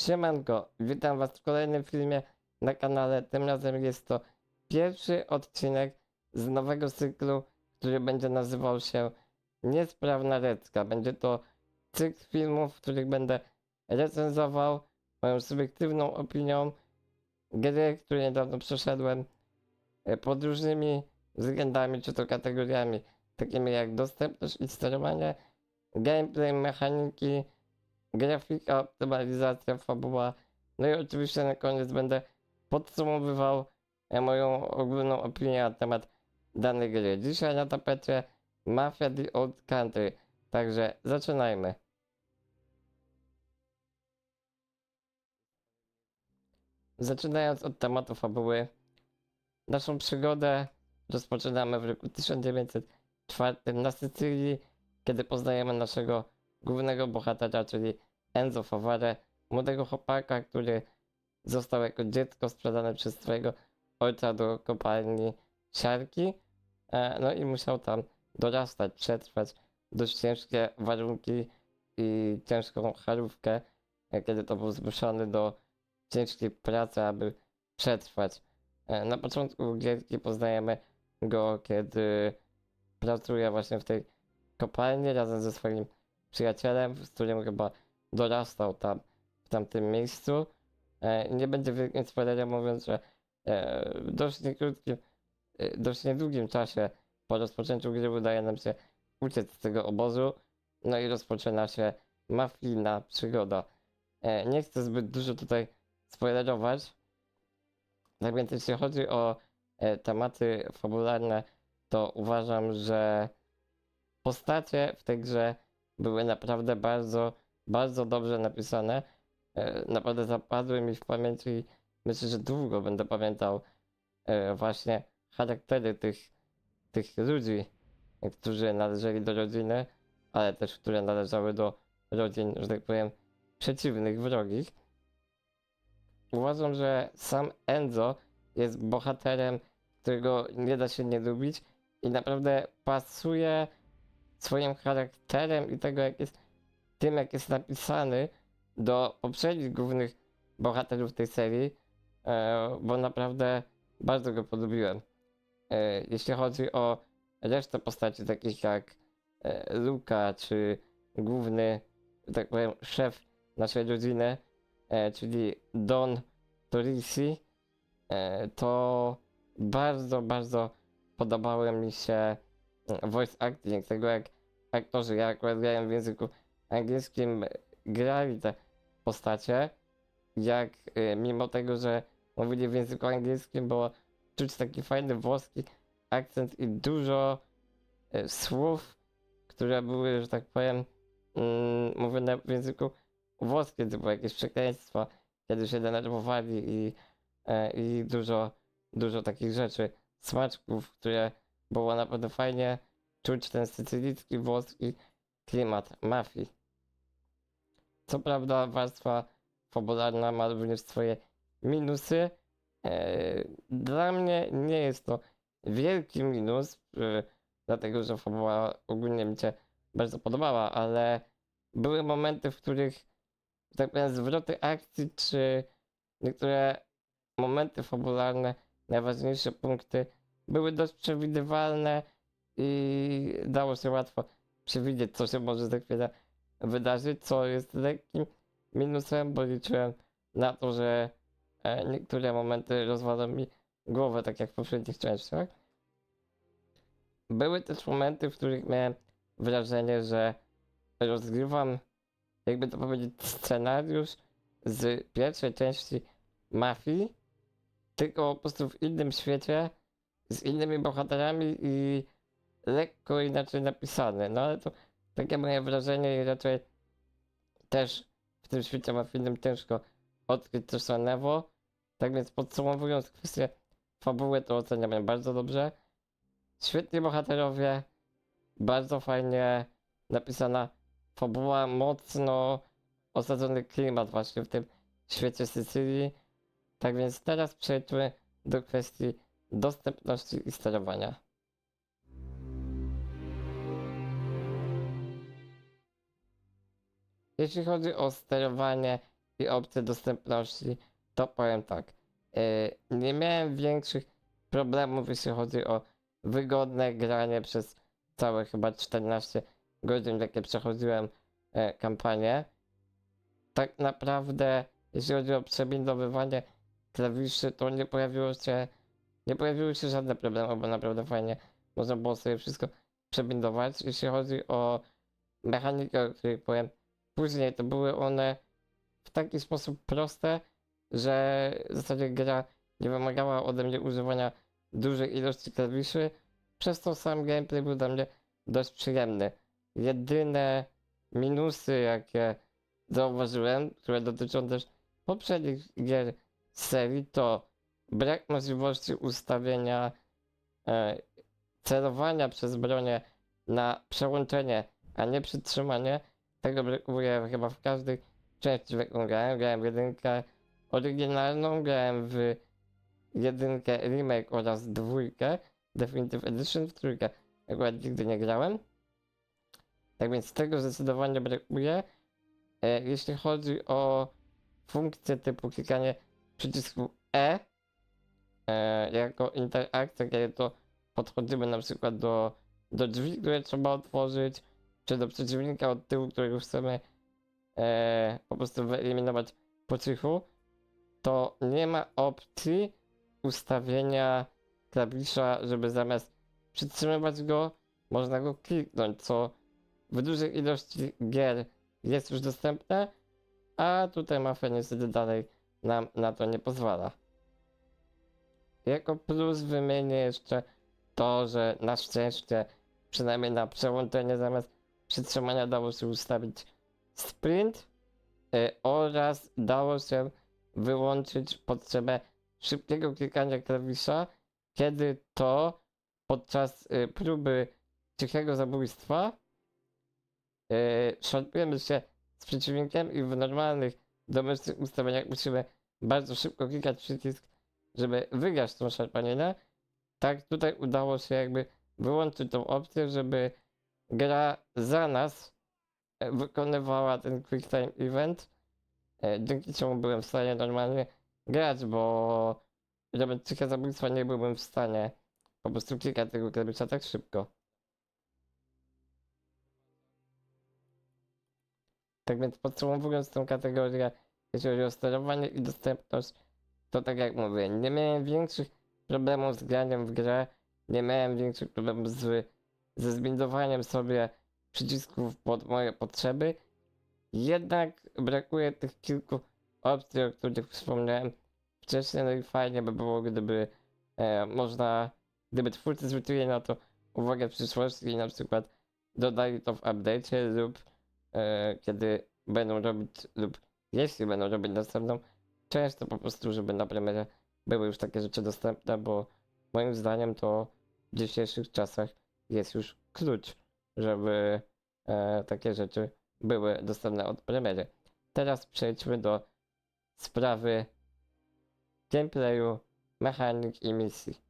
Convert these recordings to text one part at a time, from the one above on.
Siemanko, witam was w kolejnym filmie na kanale. Tym razem jest to pierwszy odcinek z nowego cyklu, który będzie nazywał się Niesprawna Recka. Będzie to cykl filmów, w których będę recenzował moją subiektywną opinią gry, które niedawno przeszedłem e, pod różnymi względami, czy to kategoriami takimi jak dostępność i sterowanie, gameplay, mechaniki, grafika, optymalizacja, fabuła. No i oczywiście na koniec będę podsumowywał e, moją ogólną opinię na temat danej gry. Dzisiaj na tapecie Mafia The Old Country, także zaczynajmy. Zaczynając od tematu fabuły, naszą przygodę rozpoczynamy w roku 1904 na Sycylii, kiedy poznajemy naszego głównego bohatera, czyli Enzo Favare, młodego chłopaka, który został jako dziecko sprzedane przez swojego ojca do kopalni siarki, e, no i musiał tam dorastać, przetrwać dość ciężkie warunki i ciężką charówkę, e, kiedy to był zmuszony do ciężkiej pracy, aby przetrwać. E, Na początku gierki poznajemy go, kiedy pracuje właśnie w tej kopalni razem ze swoim przyjacielem, z którym chyba dorastał tam, w tamtym miejscu. E, Nie będzie wielkim spoilerem mówiąc, że e, w dość niekrótkim, e, dość niedługim czasie po rozpoczęciu gry udaje nam się uciec z tego obozu, no i rozpoczyna się mafijna przygoda. Nie chcę zbyt dużo tutaj spoilerować, tak więc jeśli chodzi o tematy fabularne, to uważam, że postacie w tej grze były naprawdę bardzo, bardzo dobrze napisane. E, Naprawdę zapadły mi w pamięci i myślę, że długo będę pamiętał e, właśnie charaktery tych, tych ludzi, którzy należeli do rodziny, ale też które należały do rodzin, że tak powiem, przeciwnych, wrogich. Uważam, że sam Enzo jest bohaterem, którego nie da się nie lubić i naprawdę pasuje swoim charakterem i tego, jak jest, tym, jak jest napisany do poprzednich głównych bohaterów tej serii, e, bo naprawdę bardzo go polubiłem. E, jeśli chodzi o resztę postaci, takich jak e, Luka, czy główny, tak powiem, szef naszej rodziny, czyli Don Torisi, to bardzo, bardzo podobały mi się voice acting, tego jak aktorzy, ja akurat grałem w języku angielskim, grali te postacie, jak e, mimo tego, że mówili w języku angielskim, było czuć taki fajny włoski akcent i dużo e, słów, które były, że tak powiem, mm, mówione w języku włoskim, typu jakieś przekleństwa, kiedy się denerwowali i, e, i dużo, dużo takich rzeczy, smaczków, które było naprawdę fajnie czuć ten sycylijski, włoski klimat mafii. Co prawda warstwa fabularna ma również swoje minusy. E, Dla mnie nie jest to wielki minus, e, dlatego że fabuła ogólnie mi się bardzo podobała, ale były momenty, w których tak powiem, zwroty akcji, czy niektóre momenty fabularne, najważniejsze punkty były dość przewidywalne i dało się łatwo przewidzieć, co się może za chwilę wydarzyć, co jest lekkim minusem, bo liczyłem na to, że e, niektóre momenty rozwalą mi głowę, tak jak w poprzednich częściach. Były też momenty, w których miałem wrażenie, że rozgrywam, jakby to powiedzieć, scenariusz z pierwszej części Mafii, tylko po prostu w innym świecie, z innymi bohaterami i lekko inaczej napisane. No ale to takie moje wrażenie i raczej też w tym świecie mafijnym ciężko odkryć coś nowo. Tak więc podsumowując kwestię fabuły, to oceniam bardzo dobrze. Świetni bohaterowie, bardzo fajnie napisana fabuła, mocno osadzony klimat właśnie w tym świecie Sycylii. Tak więc teraz przejdźmy do kwestii dostępności i sterowania. Jeśli chodzi o sterowanie i opcje dostępności, to powiem tak. e, Nie miałem większych problemów, jeśli chodzi o wygodne granie przez całe chyba 14 godzin, jakie przechodziłem e, kampanię. Tak naprawdę, jeśli chodzi o przebindowywanie klawiszy, to nie pojawiło się, nie pojawiły się żadne problemy, bo naprawdę fajnie można było sobie wszystko przebindować. Jeśli chodzi o mechanikę, o której powiem później, to były one w taki sposób proste, że w zasadzie gra nie wymagała ode mnie używania dużej ilości klawiszy, przez to sam gameplay był dla mnie dość przyjemny. Jedyne minusy, jakie zauważyłem, które dotyczą też poprzednich gier z serii, to brak możliwości ustawienia e, celowania przez bronię na przełączenie, a nie przytrzymanie. Tego brakuje chyba w każdej części, w jaką grałem. Grałem w jedynkę oryginalną, grałem w jedynkę remake oraz dwójkę Definitive Edition, w trójkę akurat nigdy nie grałem. Tak więc tego zdecydowanie brakuje. E, jeśli chodzi o funkcje typu klikanie przycisku E e jako interakcja, kiedy to podchodzimy na przykład do, do drzwi, które trzeba otworzyć, czy do przeciwnika od tyłu, którego chcemy e, po prostu wyeliminować po cichu, to nie ma opcji ustawienia klawisza, żeby zamiast przytrzymywać go, można go kliknąć, co w dużej ilości gier jest już dostępne, a tutaj mafia niestety dalej nam na to nie pozwala. Jako plus wymienię jeszcze to, że na szczęście przynajmniej na przełączenie zamiast przytrzymania dało się ustawić sprint y, oraz dało się wyłączyć potrzebę szybkiego klikania klawisza, kiedy to podczas y, próby cichego zabójstwa szarpujemy się z przeciwnikiem i w normalnych domyślnych ustawieniach musimy bardzo szybko klikać przycisk, żeby wygrać tą szarpaninę. Tak tutaj udało się jakby wyłączyć tą opcję, żeby gra za nas e, wykonywała ten quick time event, e, dzięki czemu byłem w stanie normalnie grać, bo robiąc ciche zabójstwa nie byłbym w stanie po prostu klikać tego klawisza tak szybko. Tak więc podsumowując tę kategorię, jeśli chodzi o sterowanie i dostępność, to tak jak mówię, nie miałem większych problemów z graniem w grę, nie miałem większych problemów z, ze zbindowaniem sobie przycisków pod moje potrzeby, jednak brakuje tych kilku opcji, o których wspomniałem wcześniej, no i fajnie by było, gdyby e, można, gdyby twórcy zwrócili na to uwagę w przyszłości i na przykład dodali to w update'cie lub e, kiedy będą robić lub jeśli będą robić następną część, to po prostu, żeby na premierze były już takie rzeczy dostępne, bo moim zdaniem to w dzisiejszych czasach jest już klucz, żeby e, takie rzeczy były dostępne od premiery. Teraz przejdźmy do sprawy gameplayu, mechanik i misji.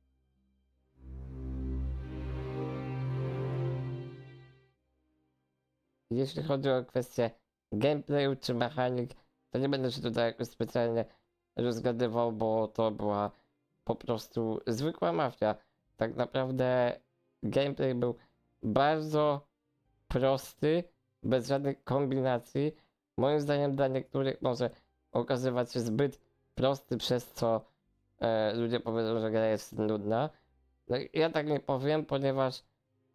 Jeśli chodzi o kwestię gameplayu czy mechanik, to nie będę się tutaj jakoś specjalnie rozgadywał, bo to była po prostu zwykła mafia. Tak naprawdę gameplay był bardzo prosty, bez żadnych kombinacji. Moim zdaniem dla niektórych może okazywać się zbyt prosty, przez co e, ludzie powiedzą, że gra jest nudna. No, ja tak nie powiem, ponieważ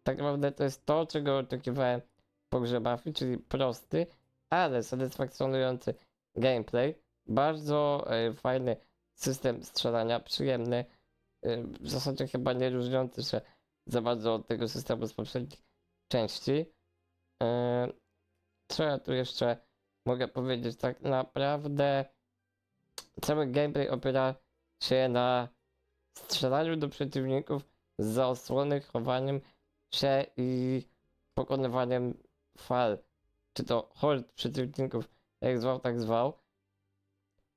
tak naprawdę to jest to, czego oczekiwałem po grze Mafii, czyli prosty, ale satysfakcjonujący gameplay. Bardzo e, fajny system strzelania, przyjemny. E, w zasadzie chyba nie różniący się za bardzo od tego systemu z poprzednich części. E, co ja tu jeszcze mogę powiedzieć? Tak naprawdę cały gameplay opiera się na strzelaniu do przeciwników z zaosłony, chowaniem się i pokonywaniem fal, czy to hord przeciwników, jak zwał, tak zwał.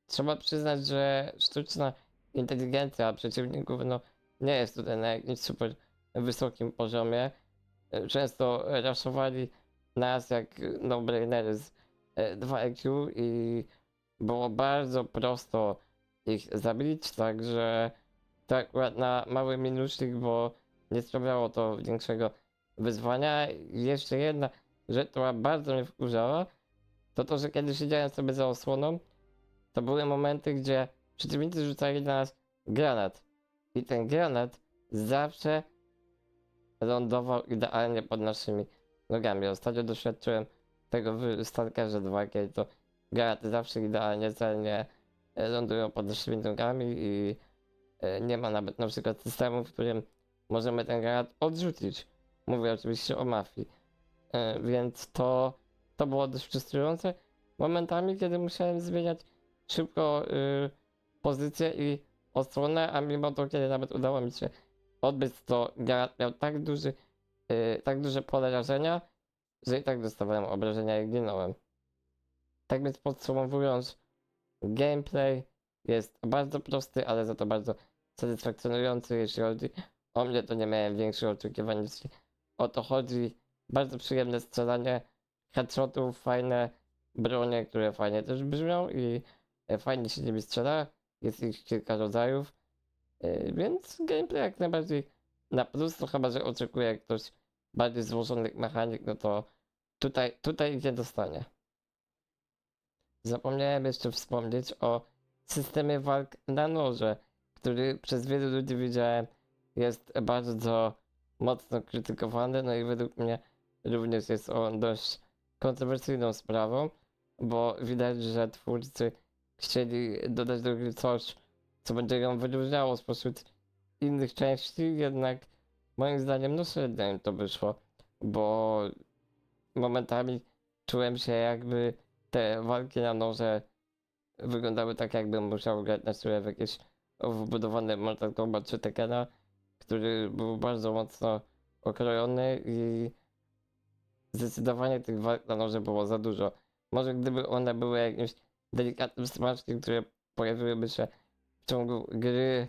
Trzeba przyznać, że sztuczna inteligencja przeciwników no, nie jest tutaj na jakimś super wysokim poziomie. Często raszowali nas jak no-brainery z e, 2 IQ i było bardzo prosto ich zabić, także to akurat na mały minusik, bo nie sprawiało to większego wyzwania. Jeszcze jedna rzecz, która bardzo mnie wkurzała, to to, że kiedy siedziałem sobie za osłoną, to były momenty, gdzie przeciwnicy rzucali na nas granat. I ten granat zawsze lądował idealnie pod naszymi nogami. Ostatnio doświadczyłem tego w Stalkerze 2, kiedy to granaty zawsze idealnie celnie e, lądują pod naszymi nogami i e, nie ma nawet na przykład systemu, w którym możemy ten granat odrzucić. Mówię oczywiście o mafii. E, Więc to, to było dość frustrujące momentami, kiedy musiałem zmieniać szybko y, pozycję i osłonę, a mimo to, kiedy nawet udało mi się odbyć, to granat miał tak duży, y, tak duże pole rażenia, że i tak dostawałem obrażenia i ginąłem. Tak więc podsumowując, gameplay jest bardzo prosty, ale za to bardzo satysfakcjonujący, jeśli chodzi o mnie, to nie miałem większych oczekiwań, jeśli o to chodzi. Bardzo przyjemne strzelanie, headshotów, fajne bronie, które fajnie też brzmią i e, fajnie się nimi strzela. Jest ich kilka rodzajów, e, więc gameplay jak najbardziej na plus, no chyba, że oczekuje ktoś bardziej złożonych mechanik, no to tutaj, tutaj nie dostanie. Zapomniałem jeszcze wspomnieć o systemie walk na noże, który przez wielu ludzi widziałem jest bardzo mocno krytykowany, no i według mnie również jest on dość kontrowersyjną sprawą, bo widać, że twórcy chcieli dodać do gry coś, co będzie ją wyróżniało spośród innych części, jednak moim zdaniem no średnio im to wyszło, bo momentami czułem się jakby te walki na noże wyglądały tak jakbym musiał grać na siłę w jakieś wbudowane Mortal Kombat czy Tekkena, który był bardzo mocno okrojony i zdecydowanie tych walk na było za dużo. Może gdyby one były jakimś delikatnym smaczkiem, które pojawiłyby się w ciągu gry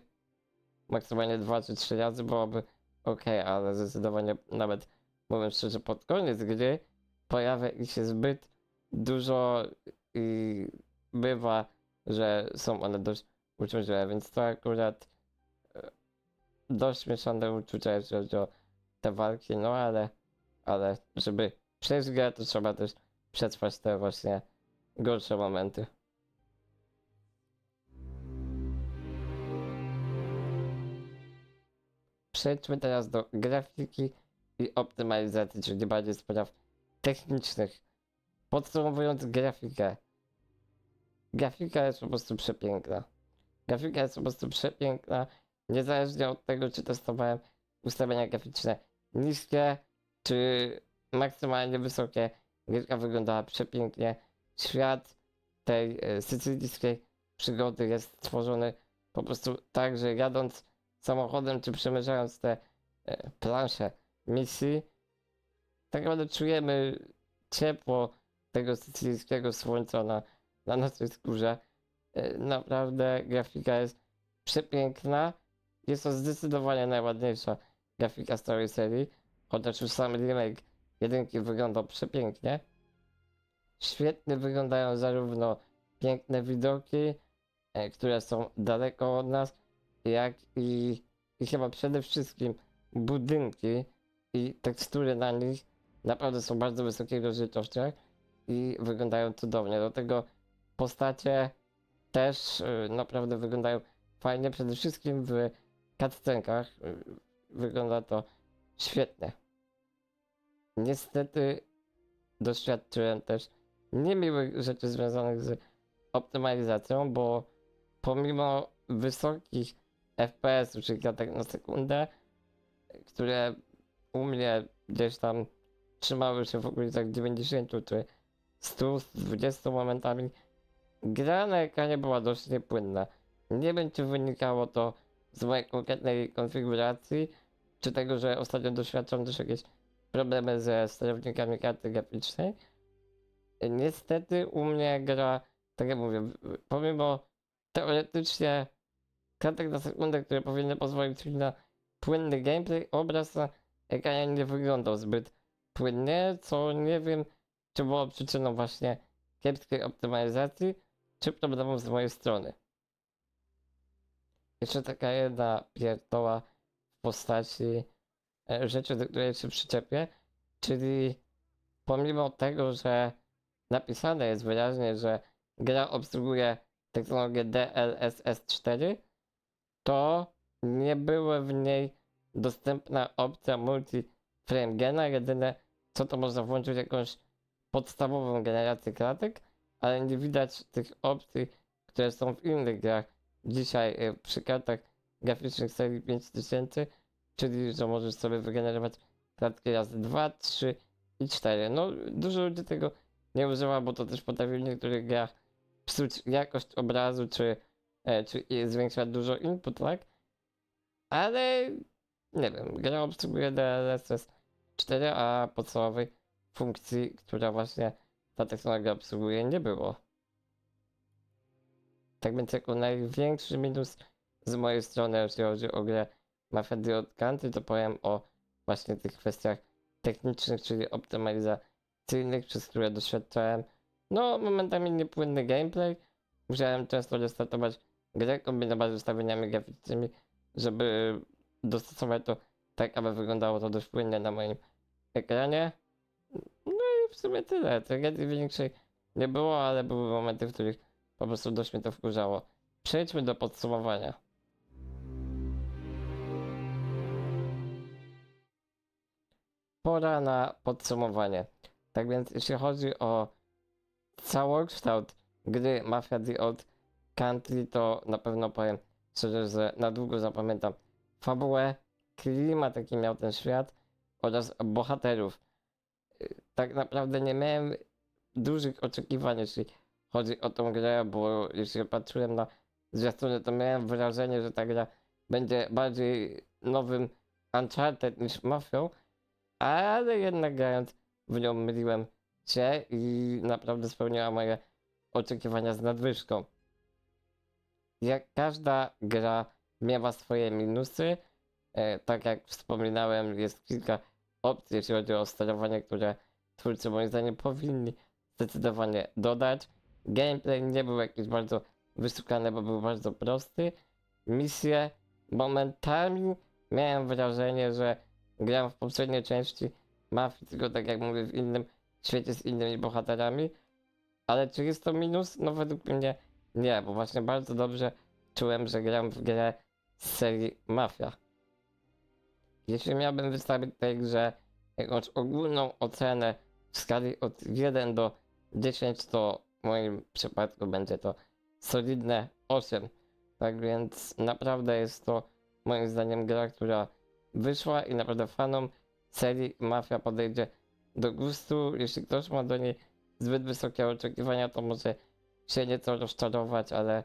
maksymalnie dwa czy trzy razy byłoby ok, ale zdecydowanie nawet mówiąc szczerze pod koniec gry pojawia ich się zbyt dużo i bywa, że są one dość uciążliwe, więc to akurat e, dość mieszane uczucia, jeśli chodzi o te walki, no ale, ale żeby przejść grę, to trzeba też przetrwać te właśnie gorsze momenty. Przejdźmy teraz do grafiki i optymalizacji, czyli bardziej spraw technicznych. Podsumowując grafikę. Grafika jest po prostu przepiękna. Grafika jest po prostu przepiękna, niezależnie od tego, czy testowałem ustawienia graficzne niskie, czy maksymalnie wysokie. Gierka wyglądała przepięknie. Świat tej e, sycylijskiej przygody jest stworzony po prostu tak, że jadąc samochodem, czy przemierzając te e, plansze misji, tak naprawdę czujemy ciepło tego sycylijskiego słońca na, na naszej skórze. E, Naprawdę grafika jest przepiękna. Jest to zdecydowanie najładniejsza grafika z całej serii, chociaż już sam remake jedynki wyglądał przepięknie. Świetnie wyglądają zarówno piękne widoki, e, które są daleko od nas, jak i, i chyba przede wszystkim budynki i tekstury na nich naprawdę są bardzo wysokiej rozdzielczości i wyglądają cudownie. Do tego postacie też y, naprawdę wyglądają fajnie, przede wszystkim w cutscenkach y, wygląda to świetnie. Niestety doświadczyłem też niemiłych rzeczy związanych z optymalizacją, bo pomimo wysokich FPS, czyli klatek na sekundę, które u mnie gdzieś tam trzymały się w okolicach 90 czy 120 momentami, gra na ekranie była dość niepłynna. Nie wiem, czy wynikało to z mojej konkretnej konfiguracji, czy tego, że ostatnio doświadczam też jakieś problemy ze sterownikami karty graficznej. Niestety u mnie gra, tak jak mówię, pomimo teoretycznie klatek na sekundę, które powinny pozwolić mi na płynny gameplay, obraz na ekranie nie wyglądał zbyt płynnie, co nie wiem, czy było przyczyną właśnie kiepskiej optymalizacji, czy problemów z mojej strony. Jeszcze taka jedna pierdoła w postaci rzeczy, do której się przyczepię, czyli pomimo tego, że napisane jest wyraźnie, że gra obsługuje technologię DLSS 4, to nie była w niej dostępna opcja multi-frame gena. Jedyne co to można włączyć jakąś podstawową generację klatek, ale nie widać tych opcji, które są w innych grach dzisiaj y, przy kartach graficznych serii 5000, czyli że możesz sobie wygenerować klatki razy 2, 3 i 4. No dużo ludzi tego nie używa, bo to też potrafi w niektórych grach psuć jakość obrazu, czy, e, czy i zwiększa dużo input lag, ale nie wiem, gra obsługuje DLSS 4, a podstawowej funkcji, która właśnie ta technologia obsługuje, nie było. Tak więc jako największy minus z mojej strony, jeśli chodzi o grę Mafia Odd Country, to powiem o właśnie tych kwestiach technicznych, czyli optymalizacyjnych, przez które doświadczałem. No, momentami niepłynny gameplay. Musiałem często restartować grę, kombinować z ustawieniami graficznymi, żeby dostosować to tak, aby wyglądało to dość płynnie na moim ekranie. No i w sumie tyle. Tragedii większej nie było, ale były momenty, w których po prostu dość mnie to wkurzało. Przejdźmy do podsumowania. Pora na podsumowanie. Tak więc jeśli chodzi o całokształt gry Mafia The Old Country, to na pewno powiem szczerze, że na długo zapamiętam fabułę, klimat, jaki miał ten świat oraz bohaterów. Y, Tak naprawdę nie miałem dużych oczekiwań, jeśli chodzi o tą grę, bo jeśli patrzyłem na zwiastuny, to miałem wrażenie, że ta gra będzie bardziej nowym Uncharted niż Mafią, ale jednak grając w nią myliłem się i naprawdę spełniła moje oczekiwania z nadwyżką. Jak każda gra miewa swoje minusy, e, tak jak wspominałem, jest kilka opcji, jeśli chodzi o sterowanie, które twórcy moim zdaniem powinni zdecydowanie dodać. Gameplay nie był jakiś bardzo wyszukany, bo był bardzo prosty. Misje momentami miałem wrażenie, że gram w poprzedniej części Mafii, tylko tak jak mówię, w innym świecie z innymi bohaterami. Ale czy jest to minus? No według mnie nie, bo właśnie bardzo dobrze czułem, że gram w grę z serii Mafia. Jeśli miałbym wystawić tej grze jakąś ogólną ocenę w skali od 1 do 10, to w moim przypadku będzie to solidne 8. Tak więc naprawdę jest to moim zdaniem gra, która wyszła i naprawdę fanom serii Mafia podejdzie do gustu. Jeśli ktoś ma do niej zbyt wysokie oczekiwania, to może się nieco rozczarować, ale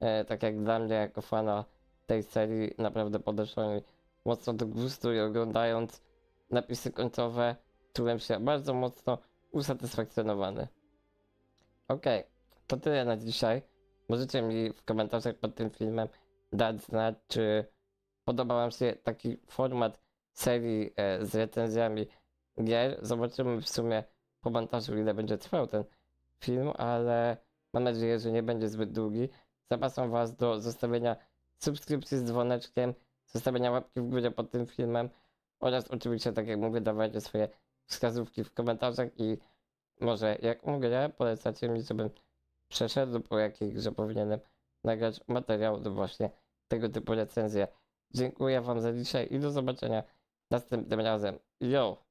e, tak jak dla mnie, jako fana tej serii, naprawdę podeszło mi mocno do gustu i oglądając napisy końcowe, czułem się bardzo mocno usatysfakcjonowany. Okej, to tyle na dzisiaj. Możecie mi w komentarzach pod tym filmem dać znać, czy podobał Wam się taki format serii e, z recenzjami gier. Zobaczymy w sumie po montażu, ile będzie trwał ten film, ale mam nadzieję, że nie będzie zbyt długi. Zapraszam Was do zostawienia subskrypcji z dzwoneczkiem, zostawienia łapki w górę pod tym filmem oraz oczywiście, tak jak mówię, dawajcie swoje wskazówki w komentarzach i może jaką grę polecacie mi, żebym przeszedł, po jakiej grze powinienem nagrać materiał do właśnie tego typu recenzje. Dziękuję Wam za dzisiaj i do zobaczenia następnym razem. Yo!